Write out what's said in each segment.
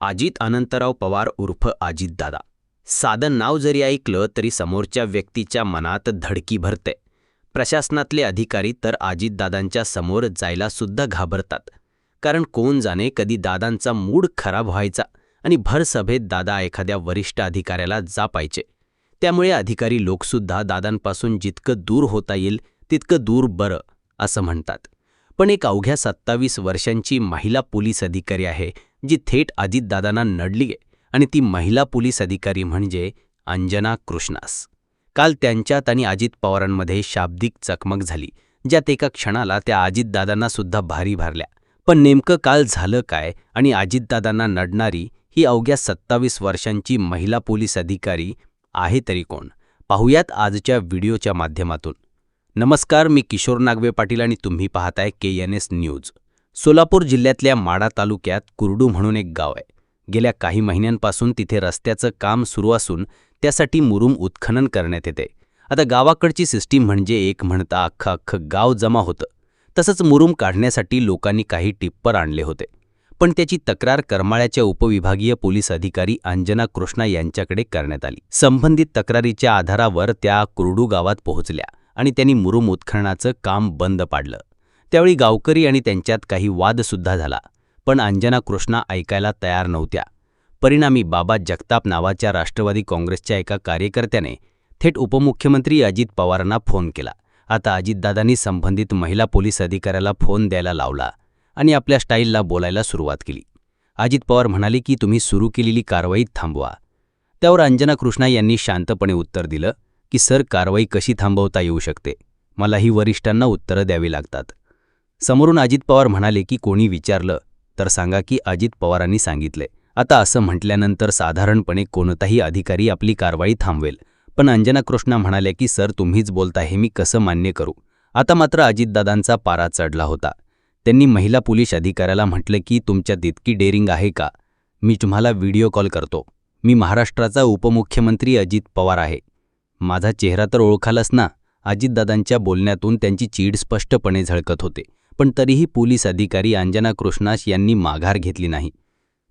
अजित अनंतराव पवार उर्फ अजितदादा साधं नाव जरी ऐकलं तरी समोरच्या व्यक्तीच्या मनात धडकी भरते. प्रशासनातले अधिकारी तर अजितदादांच्या समोर जायला सुद्धा घाबरतात. कारण कोण जाणे कधी दादांचा मूड खराब व्हायचा आणि भरसभेत दादा एखाद्या वरिष्ठ अधिकाऱ्याला जापायचे. त्यामुळे अधिकारी लोकसुद्धा दादांपासून जितकं दूर होता येईल तितकं दूर बरं असं म्हणतात. पण एक अवघ्या सत्तावीस वर्षांची महिला पोलीस अधिकारी आहे जी थेट अजितदादांना नडलीय आणि ती महिला पोलीस अधिकारी म्हणजे अंजना कृष्णास. काल त्यांच्यात आणि अजित पवारांमध्ये शाब्दिक चकमक झाली ज्यात एका क्षणाला त्या अजितदादांना सुद्धा भारी भरल्या. पण नेमकं काल झालं काय आणि अजितदादांना नडणारी ही अवघ्या सत्तावीस वर्षांची महिला पोलीस अधिकारी आहे तरी कोण? पाहुयात आजच्या व्हिडिओच्या माध्यमातून. नमस्कार मी किशोर नागवे पाटील आणि तुम्ही पाहताय K N S news Solapur जिल्ह्यातल्या माडा तालुक्यात कुरडू म्हणून एक गाव आहे. गेल्या काही महिन्यांपासून तिथे रस्त्याचं काम सुरू असून त्यासाठी मुरुम उत्खनन करण्यात येते. आता गावाकडची सिस्टीम म्हणजे एक म्हणता अख्खं अख्खं गाव जमा होतं. तसंच मुरुम काढण्यासाठी लोकांनी काही टिप्पर आणले होते. पण त्याची तक्रार करमाळ्याच्या उपविभागीय पोलीस अधिकारी अंजना कृष्णा यांच्याकडे करण्यात आली. संबंधित तक्रारीच्या आधारावर त्या कुरडू गावात पोहोचल्या आणि त्यांनी मुरुम उत्खननाचं काम बंद पाडलं. त्यावेळी गावकरी आणि त्यांच्यात काही वादसुद्धा झाला. पण अंजना कृष्णा ऐकायला तयार नव्हत्या. परिणामी बाबा जगताप नावाच्या राष्ट्रवादी काँग्रेसच्या एका कार्यकर्त्याने थेट उपमुख्यमंत्री अजित पवारांना फोन केला. आता अजितदादांनी संबंधित महिला पोलीस अधिकाऱ्याला फोन द्यायला लावला आणि आपल्या स्टाईलला बोलायला सुरुवात केली. अजित पवार म्हणाले की तुम्ही सुरू केलेली कारवाई थांबवा. त्यावर अंजना कृष्णा यांनी शांतपणे उत्तर दिलं की सर कारवाई कशी थांबवता येऊ शकते? मलाही वरिष्ठांना उत्तरं द्यावी लागतात. समोरून अजित पवार म्हणाले की कोणी विचारलं तर सांगा की अजित पवारांनी सांगितले. आता असं म्हटल्यानंतर साधारणपणे कोणताही अधिकारी आपली कारवाई थांबवेल. पण अंजना कृष्णा म्हणाल्या की सर तुम्हीच बोलता हे मी कसं मान्य करू? आता मात्र अजितदादांचा पारा चढला होता. त्यांनी महिला पोलीस अधिकाऱ्याला म्हटलं की तुमच्यात इतकी डेअरिंग आहे का? मी तुम्हाला व्हिडिओ कॉल करतो. मी महाराष्ट्राचा उपमुख्यमंत्री अजित पवार आहे. माझा चेहरा तर ओळखालच ना. अजितदादांच्या बोलण्यातून त्यांची चीड स्पष्टपणे झळकत होते. पण तरीही पोलीस अधिकारी अंजना कृष्णास यांनी माघार घेतली नाही.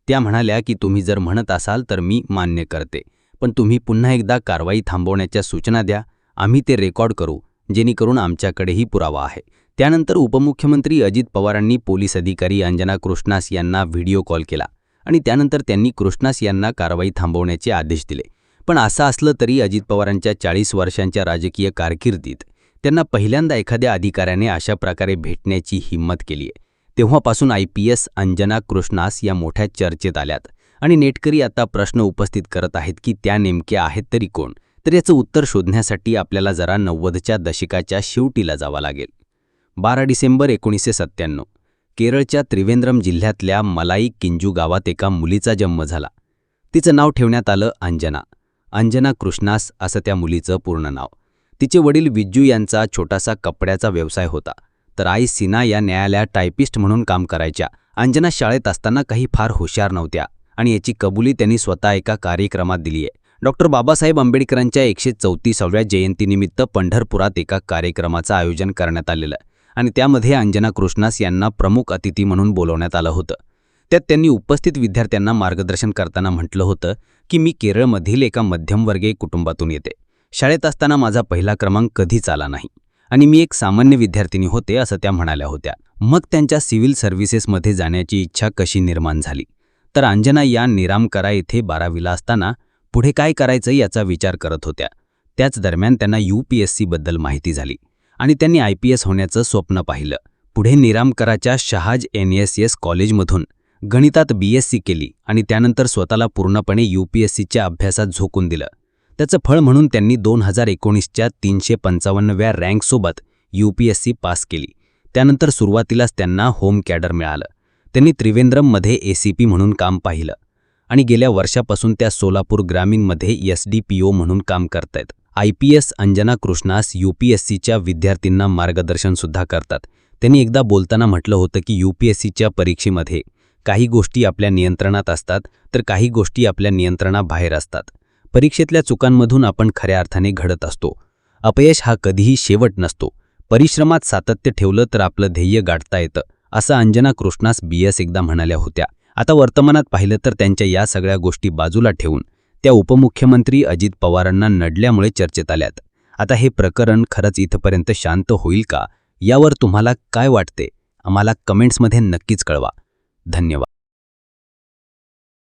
त्या म्हणाल्या की तुम्ही जर म्हणत असाल तर मी मान्य करते. पण तुम्ही पुन्हा एकदा कारवाई थांबवण्याच्या सूचना द्या. आम्ही ते रेकॉर्ड करू जेणेकरून आमच्याकडेही पुरावा आहे. त्यानंतर उपमुख्यमंत्री अजित पवारांनी पोलीस अधिकारी अंजना कृष्णास यांना व्हिडिओ कॉल केला आणि त्यानंतर त्यांनी कृष्णास यांना कारवाई थांबवण्याचे आदेश दिले. पण असं असलं तरी अजित पवारांच्या चाळीस वर्षांच्या राजकीय कारकिर्दीत त्यांना पहिल्यांदा एखाद्या अधिकाऱ्याने अशा प्रकारे भेटण्याची हिंमत केली आहे तेव्हापासून आय पी एस अंजना कृष्णास या मोठ्या चर्चेत आल्यात आणि नेटकरी आता प्रश्न उपस्थित करत आहेत की त्या नेमक्या आहेत तरी कोण? तर याचं उत्तर शोधण्यासाठी आपल्याला जरा नव्वदच्या दशकाच्या शेवटीला जावं लागेल. बारा डिसेंबर एकोणीसशे सत्त्याण्णव. केरळच्या त्रिवेंद्रम जिल्ह्यातल्या मलाई किंजू गावात एका मुलीचा जन्म झाला. तिचं नाव ठेवण्यात आलं अंजना. अंजना कृष्णास असं त्या मुलीचं पूर्ण नाव. तिचे वडील विज्जू यांचा छोटासा कपड्याचा व्यवसाय होता. तर आई सिना या न्यायालयात टायपिस्ट म्हणून काम करायच्या. अंजना शाळेत असताना काही फार हुशार नव्हत्या आणि याची कबुली त्यांनी स्वतः एका कार्यक्रमात दिली आहे. डॉक्टर बाबासाहेब आंबेडकरांच्या एकशे चौतीसाव्या जयंतीनिमित्त पंढरपुरात एका कार्यक्रमाचं आयोजन करण्यात आलेलं आणि त्यामध्ये अंजना कृष्णास यांना प्रमुख अतिथी म्हणून बोलवण्यात आलं होतं. त्यात त्यांनी उपस्थित विद्यार्थ्यांना मार्गदर्शन करताना म्हटलं होतं की मी केरळमधील एका मध्यमवर्गीय कुटुंबातून येते. शाळेत असताना माझा पहिला क्रमांक कधीच आला नाही. आणि मी एक सामान्य विद्यार्थिनी होते असं त्या म्हणाल्या होत्या. मग त्यांच्या सिव्हिल सर्व्हिसेसमध्ये जाण्याची इच्छा कशी निर्माण झाली? तर अंजना या निरामकरा येथे बारावीला असताना पुढे काय करायचं याचा विचार करत होत्या. त्याच दरम्यान त्यांना यू पी एस सीबद्दल माहिती झाली आणि त्यांनी आय पी एस होण्याचं स्वप्न पाहिलं. पुढे निरामकराच्या शहाज एन एस एस कॉलेजमधून गणितात बीएससी केली आणि त्यानंतर स्वतःला पूर्णपणे यूपीएससीच्या अभ्यासात झोकून दिलं. त्याचं फळ म्हणून त्यांनी दोन हजार एकोणीसच्या तीनशे पंचावन्नव्या रँकसोबत यूपीएससी पास केली. त्यानंतर सुरुवातीलाच त्यांना होम कॅडर मिळालं. त्यांनी त्रिवेंद्रममध्ये ए म्हणून काम पाहिलं. आणि गेल्या वर्षापासून त्या सोलापूर ग्रामीणमध्ये एस डी पी ओ म्हणून काम करतायत. आय पी एस अंजना कृष्णास यूपीएससीच्या विद्यार्थ्यांना मार्गदर्शनसुद्धा करतात. त्यांनी एकदा बोलताना म्हटलं होतं की यूपीएससीच्या परीक्षेमध्ये काही गोष्टी आपल्या नियंत्रणात असतात तर काही गोष्टी आपल्या नियंत्रणाबाहेर असतात. परीक्षेतल्या चुकांमधून आपण खऱ्या अर्थाने घडत असतो. अपयश हा कधीही शेवट नसतो. परिश्रमात सातत्य ठेवलं तर आपलं ध्येय गाठता येतं असं अंजना कृष्णास बी एस एकदा म्हणाल्या होत्या. आता वर्तमानात पाहिलं तर त्यांच्या या सगळ्या गोष्टी बाजूला ठेवून त्या उपमुख्यमंत्री अजित पवारांना नडल्यामुळे चर्चेत आल्यात. आता हे प्रकरण खरंच इथपर्यंत शांत होईल का? यावर तुम्हाला काय वाटते? आम्हाला कमेंट्समध्ये नक्कीच कळवा. धन्यवाद.